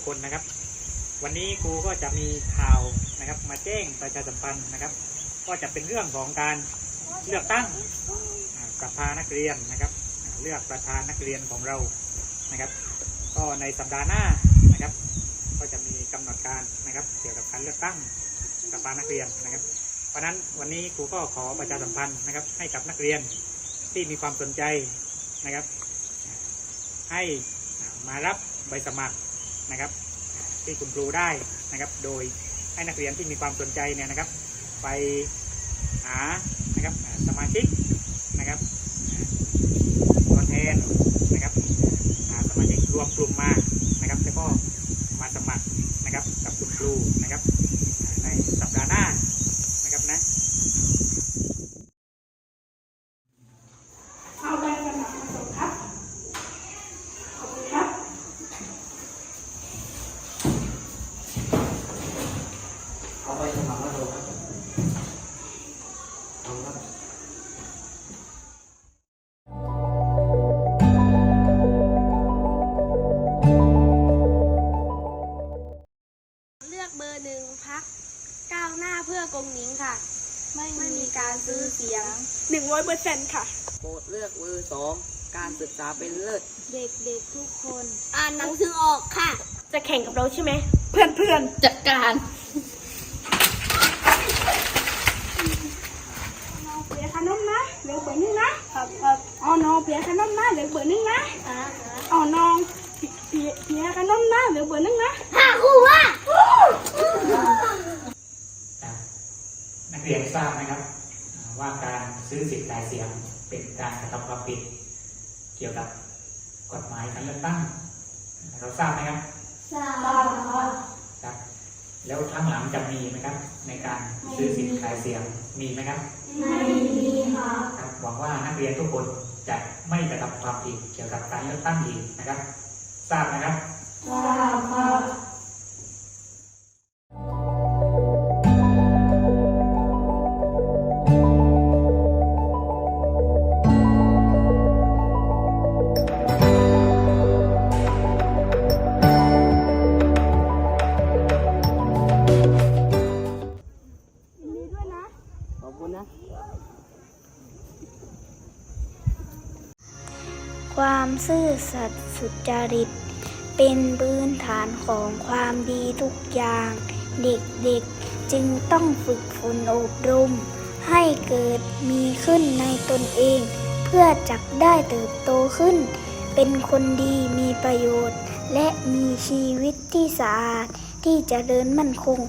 กเรียนทุกคนนะครับ วันนี้ครูก็จะมีข่าวนะครับ มาแจ้งประชาสัมพันธ์นะครับ ก็จะเป็นเรื่องของการเลือกตั้งสภานักเรียนนะครับ เลือกประธานนักเรียนของเรานะครับ ก็ในสัปดาห์หน้านะครับ ก็จะมีกำหนดการนะครับ เกี่ยวกับการเลือกตั้งสภานักเรียนนะครับ เพราะฉะนั้นวันนี้ครูก็ขอประชาสัมพันธ์นะครับ ให้กับนักเรียนที่มีความสนใจนะครับ ให้มารับใบสมัคร นะครับ ที่คุณครูได้นะครับ โดยให้นักเรียนที่มีความสนใจเนี่ยนะครับ ไปหานะครับสมาชิกนะครับอ่าตัวแทนนะครับหาสมาชิกรวมกลุ่มมานะครับ แล้วก็มาสมัครนะครับกับคุณครูนะครับอ่าในสัปดาห์หน้านะครับนะ เอาใบสมัครมาส่งครับ ขอบคุณครับ เอาไปสมัครมาดูครับ เอาครับเลือกเบอร์หนึ่งพักก้าวหน้าเพื่อกงหนิงค่ะ ไม่มีการซื้อเสียง หนึ่งร้อยเปอร์เซ็นต์ค่ะ โปรดเลือกเบอร์สองการศึกษาเป็นเลิศ เด็กๆทุกคน อ่านหนังสือออกค่ะ จะแข่งกับเราใช่ไหม เพื่อนเพื่อนจัดการ น้องเปียขนมนะเหลือเบอร์หนึงนะ ครับครับ อ๋อน้องเปียขนมนะเหลือเบอร์หนึงนะอ๋อน้องเปียเปียขนมนะเหลือเบอร์หนึงนะห้าคู่ว่าอ่านักเรียนทราบนะครับอ่าว่าการซื้อสิทธิ์ขายเสียงเป็นการกระทำความผิด เกี่ยวกับกฎหมายการเลือกตั้ง เราทราบไหมครับทราบครับ แล้วทั้างหลังจะมีไหมครับ ในการซื้อสิทธิ์ขายเสียงมีไหมครับไม่มีค่ะครับหวังว่านักเรียนทุกคน จะไม่กระทำความผิดเกี่ยวกับการเลือกตั้งอีกนะครับ ทราบนะครับ ความซื่อสัตย์สุจริต เป็นพื้นฐานของความดีทุกอย่าง เด็กๆจึงต้องฝึกฝนอบรม ให้เกิดมีขึ้นในตนเอง เพื่อจักได้เติบโตขึ้น เป็นคนดีมีประโยชน์ และมีชีวิตที่สะอาดที่เจะเดินมั่นคง